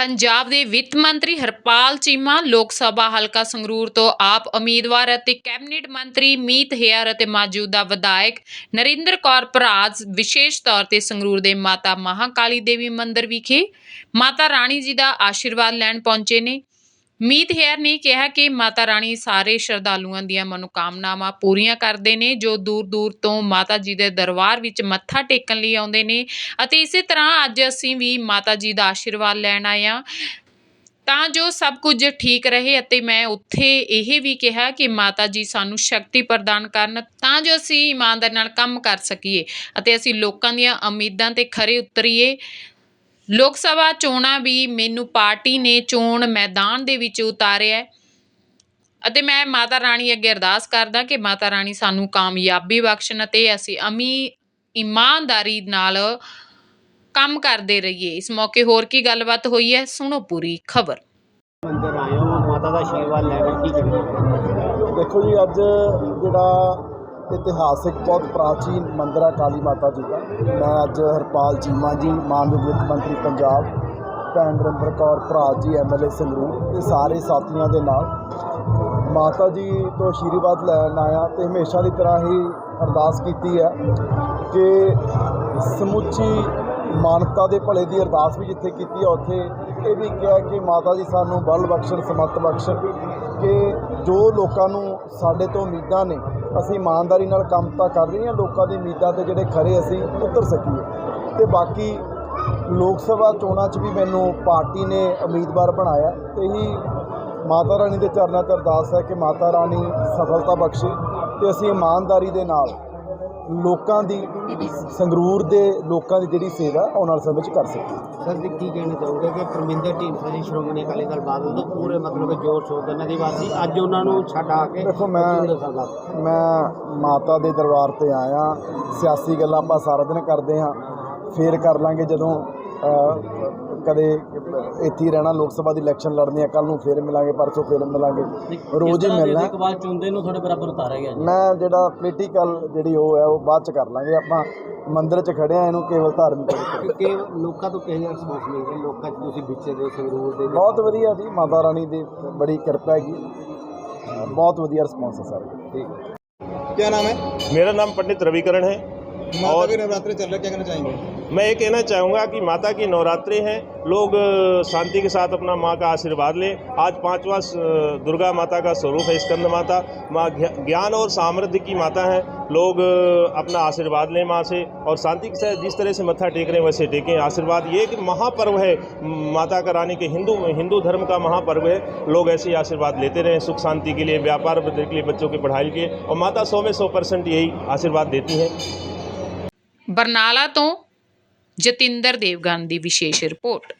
ਪੰਜਾਬ ਦੇ ਵਿੱਤ ਮੰਤਰੀ ਹਰਪਾਲ ਚੀਮਾ, ਲੋਕ ਸਭਾ ਹਲਕਾ ਸੰਗਰੂਰ ਤੋਂ ਆਪ ਉਮੀਦਵਾਰ ਅਤੇ ਕੈਬਨਿਟ ਮੰਤਰੀ ਮੀਤ ਹੇਅਰ ਅਤੇ ਮੌਜੂਦਾ ਵਿਧਾਇਕ ਨਰਿੰਦਰ ਕੌਰ ਭਰਾਜ, ਵਿਸ਼ੇਸ਼ ਤੌਰ ਤੇ ਸੰਗਰੂਰ ਦੇ ਮਾਤਾ ਮਹਾਕਾਲੀ ਦੇਵੀ ਮੰਦਿਰ ਵਿਖੇ। ਮਾਤਾ ਰਾਣੀ ਜੀ ਦਾ ਆਸ਼ੀਰਵਾਦ ਲੈਣ ਪਹੁੰਚੇ ਨੇ। ਮੀਤ ਹੇਅਰ ਨੇ ਕਿਹਾ ਕਿ ਮਾਤਾ ਰਾਣੀ ਸਾਰੇ ਸ਼ਰਧਾਲੂਆਂ ਦੀਆਂ ਮਨੋਕਾਮਨਾਵਾਂ ਪੂਰੀਆਂ ਕਰਦੇ ਨੇ, ਜੋ ਦੂਰ ਦੂਰ ਤੋਂ ਮਾਤਾ ਜੀ ਦੇ ਦਰਬਾਰ ਵਿੱਚ ਮੱਥਾ ਟੇਕਣ ਲਈ ਆਉਂਦੇ ਨੇ ਅਤੇ ਇਸੇ ਤਰ੍ਹਾਂ ਅੱਜ ਅਸੀਂ ਵੀ ਮਾਤਾ ਜੀ ਦਾ ਆਸ਼ੀਰਵਾਦ ਲੈਣ ਆਏ ਹਾਂ। ਤਾਂ ਜੋ ਸਭ ਕੁਝ ਠੀਕ ਰਹੇ ਅਤੇ ਮੈਂ ਉੱਥੇ ਇਹ ਵੀ ਕਿਹਾ ਕਿ ਮਾਤਾ ਜੀ ਸਾਨੂੰ ਸ਼ਕਤੀ ਪ੍ਰਦਾਨ ਕਰਨ, ਤਾਂ ਜੋ ਅਸੀਂ ਇਮਾਨਦਾਰੀ ਨਾਲ ਕੰਮ ਕਰ ਸਕੀਏ ਅਤੇ ਅਸੀਂ ਲੋਕਾਂ ਦੀਆਂ ਉਮੀਦਾਂ ਤੇ ਖਰੇ ਉਤਰੀਏ। ਲੋਕ ਸਭਾ ਚੋਣਾਂ ਵੀ ਮੈਨੂੰ ਪਾਰਟੀ ਨੇ ਚੋਣ ਮੈਦਾਨ ਦੇ ਵਿੱਚ ਉਤਾਰਿਆ ਹੈ। ਅਤੇ ਮੈਂ ਮਾਤਾ ਰਾਣੀ ਅੱਗੇ ਅਰਦਾਸ ਕਰਦਾ ਕਿ ਮਾਤਾ ਰਾਣੀ ਸਾਨੂੰ ਕਾਮਯਾਬੀ ਬਖਸ਼ਣ ਅਤੇ ਅਸੀਂ ਅਮੀ ਇਮਾਨਦਾਰੀ ਨਾਲ ਕੰਮ ਕਰਦੇ ਰਹੀਏ। ਇਸ ਮੌਕੇ ਹੋਰ ਕੀ ਗੱਲਬਾਤ ਹੋਈ ਹੈ ਸੁਣੋ ਪੂਰੀ ਖਬਰ। ਮੰਦਰ ਮਾਤਾ ਦਾ ਆਸ਼ੀਰਵਾਦ ਲੈਣ ਕੀ ਕਰੀਏ? ਦੇਖੋ ਜੀ ਅੱਜ ਜਿਹੜਾ ਇਤਿਹਾਸਿਕ, ਬਹੁਤ ਪ੍ਰਾਚੀਨ ਮੰਦਿਰ ਹੈ ਕਾਲੀ ਮਾਤਾ ਜੀ ਦਾ। ਮੈਂ ਅੱਜ ਹਰਪਾਲ ਚੀਮਾ ਜੀ ਮਾਨਯੋਗ ਵਿੱਤ ਮੰਤਰੀ ਪੰਜਾਬ, ਭੈਣ ਨਰਿੰਦਰ ਕੌਰ, ਭਰਾ ਜੀ ਐਮਐਲਏ ਸੰਗਰੂਰ, ਇਹ ਸਾਰੇ ਸਾਥੀਆਂ ਦੇ ਨਾਲ। ਮਾਤਾ ਜੀ ਤੋਂ ਆਸ਼ੀਰਵਾਦ ਲੈਣ ਆਇਆ ਤੇ ਹਮੇਸ਼ਾ ਦੀ ਤਰ੍ਹਾਂ ਹੀ ਅਰਦਾਸ ਕੀਤੀ ਹੈ ਕਿ ਸਮੁੱਚੀ ਮਾਨਵਤਾ ਦੇ ਭਲੇ ਦੀ ਅਰਦਾਸ ਵੀ ਜਿੱਥੇ ਕੀਤੀ ਹੈ, ਉੱਥੇ ਇਹ ਵੀ ਕਿਹਾ ਕਿ ਮਾਤਾ ਜੀ ਸਾਨੂੰ ਬਲ ਬਖਸ਼ਣ ਸਮੱਤ ਬਖਸ਼ਣ ਕਿ ਜੋ ਲੋਕਾਂ ਨੂੰ ਸਾਡੇ ਤੋਂ ਉਮੀਦਾਂ ਨੇ ਅਸੀਂ ਇਮਾਨਦਾਰੀ ਨਾਲ ਕੰਮ ਤਾਂ ਕਰ ਰਹੇ ਹਾਂ, ਲੋਕਾਂ ਦੀ ਉਮੀਦਾਂ ਤੇ ਜਿਹੜੇ ਖਰੇ ਅਸੀਂ ਉਤਰ ਸਕੀਏ। ਤੇ ਬਾਕੀ ਲੋਕ ਸਭਾ ਚੋਣਾਂ 'ਚ ਵੀ ਮੈਨੂੰ ਪਾਰਟੀ ਨੇ ਉਮੀਦਵਾਰ ਬਣਾਇਆ। ਤੇ ਹੀ ਮਾਤਾ ਰਾਣੀ ਦੇ ਚਰਨਾਂ 'ਚ ਅਰਦਾਸ ਹੈ ਕਿ ਮਾਤਾ ਰਾਣੀ ਸਫਲਤਾ ਬਖਸ਼ੇ ਤੇ ਅਸੀਂ ਇਮਾਨਦਾਰੀ ਦੇ ਨਾਲ ਲੋਕਾਂ ਦੀ ਸੰਗਰੂਰ ਦੇ ਲੋਕਾਂ ਦੀ ਜਿਹੜੀ ਸੇਵਾ ਆਉਣ ਵਾਲੇ ਸਮੇਂ 'ਚ ਕਰ ਸਕੀਏ ਸਰ ਜੀ ਕੀ ਕਹਿਣਾ ਚਾਹੋਗੇ ਕਿ ਪਰਮਿੰਦਰ ਢੀਂਡਸਾ ਜੀ ਸ਼੍ਰੋਮਣੀ ਅਕਾਲੀ ਦਲ ਬਾਦਲ ਤੋਂ ਪੂਰੇ ਮਤਲਬ ਜੋਰ ਸ਼ੋਰ ਦੇ ਨਦੀ ਵਾਸੀ ਅੱਜ ਉਹਨਾਂ ਨੂੰ ਛੱਡ ਆ ਕੇ ਦੇਖੋ ਮੈਂ। ਮੈਂ ਮਾਤਾ ਦੇ ਦਰਬਾਰ ਤੇ ਆਇਆ ਸਿਆਸੀ ਗੱਲਾਂ ਆਪਾਂ ਸਾਰਾ ਦਿਨ ਕਰਦੇ ਹਾਂ ਫੇਰ ਕਰ ਲਾਂਗੇ ਜਦੋਂ ਕਦੇ ਇੱਥੇ ਹੀ ਰਹਿਣਾ ਲੋਕ ਸਭਾ ਦੀ ਇਲੈਕਸ਼ਨ ਲੜਨੀ ਹੈ ਕੱਲ ਨੂੰ ਫੇਰ ਮਿਲਾਂਗੇ ਪਰਸੋਂ ਫੇਰ ਮਿਲਾਂਗੇ ਰੋਜ਼ ਹੀ ਮਿਲਣਾ ਇੱਕ ਵਾਰ ਚੁੰਦੇ ਨੂੰ ਤੁਹਾਡੇ ਬਰਾਬਰ ਉਤਾਰਿਆ ਗਿਆ ਜੀ ਮੈਂ ਜਿਹੜਾ ਪੋਲੀਟੀਕਲ ਜਿਹੜੀ ਉਹ ਹੈ ਉਹ ਬਾਅਦ ਚ ਕਰ ਲਾਂਗੇ ਆਪਾਂ ਮੰਦਿਰ 'ਚ ਖੜੇ ਆ ਇਹਨੂੰ ਕੇਵਲ ਧਾਰਮਿਕ ਤੌਰ ਤੇ ਕਿ ਲੋਕਾਂ ਤੋਂ ਕਿਹੋ ਜਿਹਾ ਰਿਸਪੌਂਸ ਮਿਲ ਰਿਹਾ ਲੋਕਾਂ 'ਚ ਤੁਸੀਂ ਵਿਚਰ ਰਹੇ ਹੋ ਸੰਗਰੂਰ ਦੇ ਬਹੁਤ ਵਧੀਆ ਜੀ ਮਾਤਾ ਰਾਣੀ ਦੀ ਬੜੀ ਕਿਰਪਾ ਹੈਗੀ ਬਹੁਤ ਵਧੀਆ ਰਿਸਪੌਂਸ ਹੈ ਸਰ ਠੀਕ क्या नाम है मेरा नाम पंडित रविकरण है माता और नवरात्रि चल रहे क्या कहना चाहेंगे? मैं ये कहना चाहूँगा कि माता की नवरात्रि हैं लोग शांति के साथ अपना माँ का आशीर्वाद लें। आज पांचवा दुर्गा माता का स्वरूप है स्कंद माता। माँ ज्ञान और सामर्थ्य की माता है। लोग अपना आशीर्वाद लें माँ से और शांति के साथ जिस तरह से मत्था टेक रहे हैं वैसे टेकें। आशीर्वाद ये एक महापर्व है। माता का रानी के हिंदू हिंदू धर्म का महापर्व है। लोग ऐसे ही आशीर्वाद लेते रहें सुख शांति के लिए व्यापार के लिए बच्चों की पढ़ाई के लिए। और माता सौ में सौ परसेंट यही आशीर्वाद देती हैं। ਬਰਨਾਲਾ ਤੋਂ ਜਤਿੰਦਰ ਦੇਵਗਨ ਦੀ ਵਿਸ਼ੇਸ਼ ਰਿਪੋਰਟ।